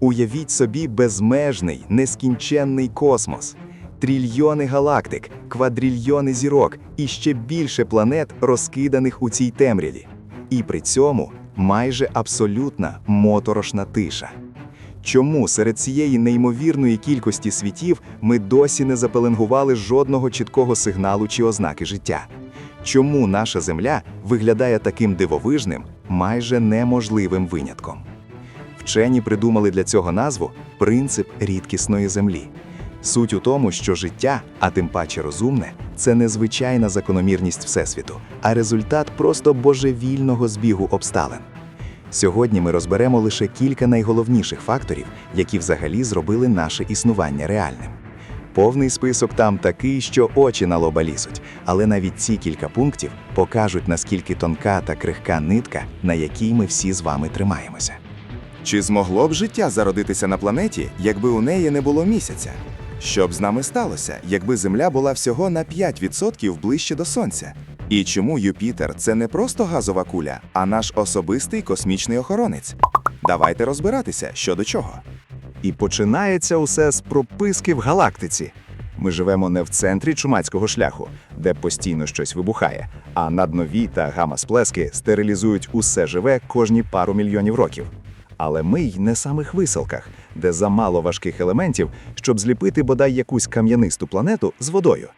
Уявіть собі безмежний, нескінченний космос. Трильйони галактик, квадрильйони зірок і ще більше планет, розкиданих у цій темряві. І при цьому майже абсолютна моторошна тиша. Чому серед цієї неймовірної кількості світів ми досі не запеленгували жодного чіткого сигналу чи ознаки життя? Чому наша Земля виглядає таким дивовижним, майже неможливим винятком? Вчені придумали для цього назву принцип рідкісної землі. Суть у тому, що життя, а тим паче розумне, це не звичайна закономірність Всесвіту, а результат просто божевільного збігу обставин. Сьогодні ми розберемо лише кілька найголовніших факторів, які взагалі зробили наше існування реальним. Повний список там такий, що очі на лоба лізуть, але навіть ці кілька пунктів покажуть, наскільки тонка та крихка нитка, на якій ми всі з вами тримаємося. Чи змогло б життя зародитися на планеті, якби у неї не було місяця? Що б з нами сталося, якби Земля була всього на 5% ближче до Сонця? І чому Юпітер це не просто газова куля, а наш особистий космічний охоронець? Давайте розбиратися, що до чого. І починається усе з прописки в галактиці. Ми живемо не в центрі чумацького шляху, де постійно щось вибухає, а наднові та гамма-сплески стерилізують усе живе кожні пару мільйонів років. Але ми й не самих виселках, де замало важких елементів, щоб зліпити бодай якусь кам'янисту планету з водою.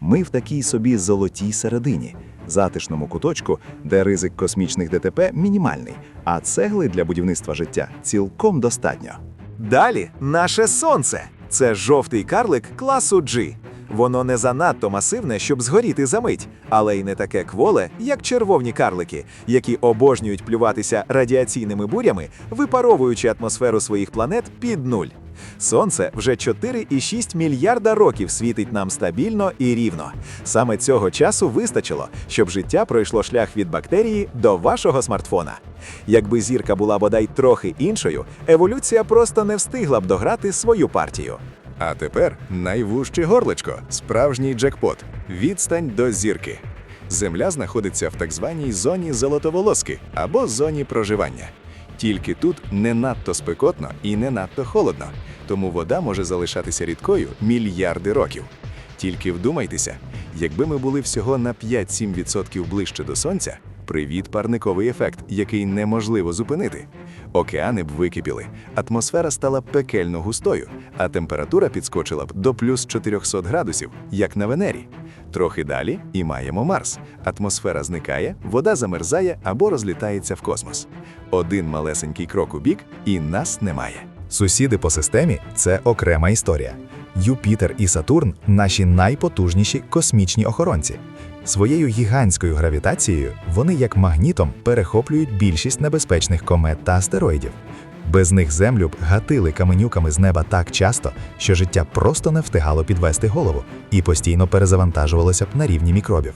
Ми в такій собі золотій середині, затишному куточку, де ризик космічних ДТП мінімальний, а цегли для будівництва життя цілком достатньо. Далі наше сонце. Це жовтий карлик класу G. Воно не занадто масивне, щоб згоріти за мить, але й не таке кволе, як червовні карлики, які обожнюють плюватися радіаційними бурями, випаровуючи атмосферу своїх планет під нуль. Сонце вже 4,6 мільярда років світить нам стабільно і рівно. Саме цього часу вистачило, щоб життя пройшло шлях від бактерії до вашого смартфона. Якби зірка була бодай трохи іншою, еволюція просто не встигла б дограти свою партію. А тепер найвужче горличко, справжній джекпот, відстань до зірки. Земля знаходиться в так званій зоні золотоволоски або зоні проживання. Тільки тут не надто спекотно і не надто холодно, тому вода може залишатися рідкою мільярди років. Тільки вдумайтеся, якби ми були всього на 5-7% ближче до сонця, привіт парниковий ефект, який неможливо зупинити. Океани б википіли, атмосфера стала пекельно густою, а температура підскочила б до плюс 400 градусів, як на Венері. Трохи далі і маємо Марс. Атмосфера зникає, вода замерзає або розлітається в космос. Один малесенький крок у бік, і нас немає. Сусіди по системі це окрема історія. Юпітер і Сатурн наші найпотужніші космічні охоронці. Своєю гігантською гравітацією вони як магнітом перехоплюють більшість небезпечних комет та астероїдів. Без них землю б гатили каменюками з неба так часто, що життя просто не встигало підвести голову і постійно перезавантажувалося б на рівні мікробів.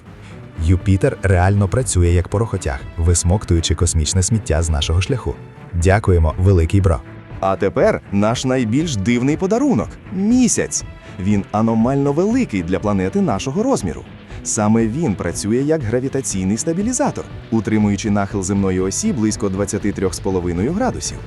Юпітер реально працює як порохотяг, висмоктуючи космічне сміття з нашого шляху. Дякуємо, великий бро! А тепер наш найбільш дивний подарунок місяць. Він аномально великий для планети нашого розміру. Саме він працює як гравітаційний стабілізатор, утримуючи нахил земної осі близько 23,5 градусів.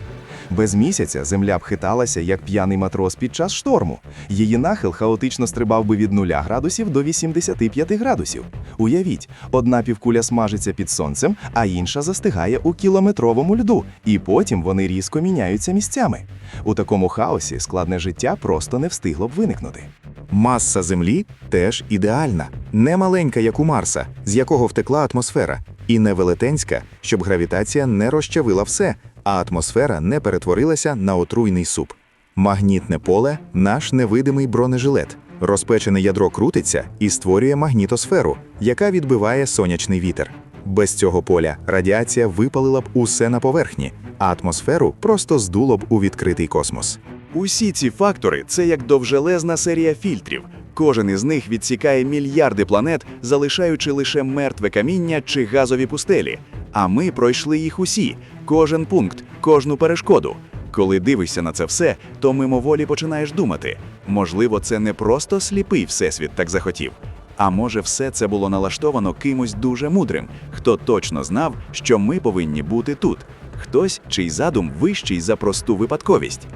Без місяця земля б хиталася як п'яний матрос під час шторму. Її нахил хаотично стрибав би від 0 градусів до 85 градусів. Уявіть, одна півкуля смажиться під сонцем, а інша застигає у кілометровому льду, і потім вони різко міняються місцями. У такому хаосі складне життя просто не встигло б виникнути. Маса Землі теж ідеальна, не маленька, як у Марса, з якого втекла атмосфера, і не велетенська, щоб гравітація не розчавила все, а атмосфера не перетворилася на отруйний суп. Магнітне поле наш невидимий бронежилет. Розпечене ядро крутиться і створює магнітосферу, яка відбиває сонячний вітер. Без цього поля радіація випалила б усе на поверхні, а атмосферу просто здуло б у відкритий космос. Усі ці фактори це як довжелезна серія фільтрів. Кожен із них відсікає мільярди планет, залишаючи лише мертве каміння чи газові пустелі. А ми пройшли їх усі, кожен пункт, кожну перешкоду. Коли дивишся на це все, то мимоволі починаєш думати: можливо, це не просто сліпий всесвіт так захотів. А може, все це було налаштовано кимось дуже мудрим, хто точно знав, що ми повинні бути тут. хтось, чий задум вищий за просту випадковість.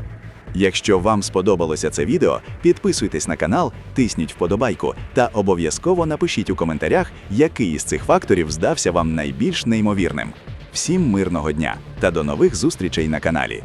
Якщо вам сподобалося це відео, підписуйтесь на канал, тисніть вподобайку та обов'язково напишіть у коментарях, який із цих факторів здався вам найбільш неймовірним. Всім мирного дня та до нових зустрічей на каналі.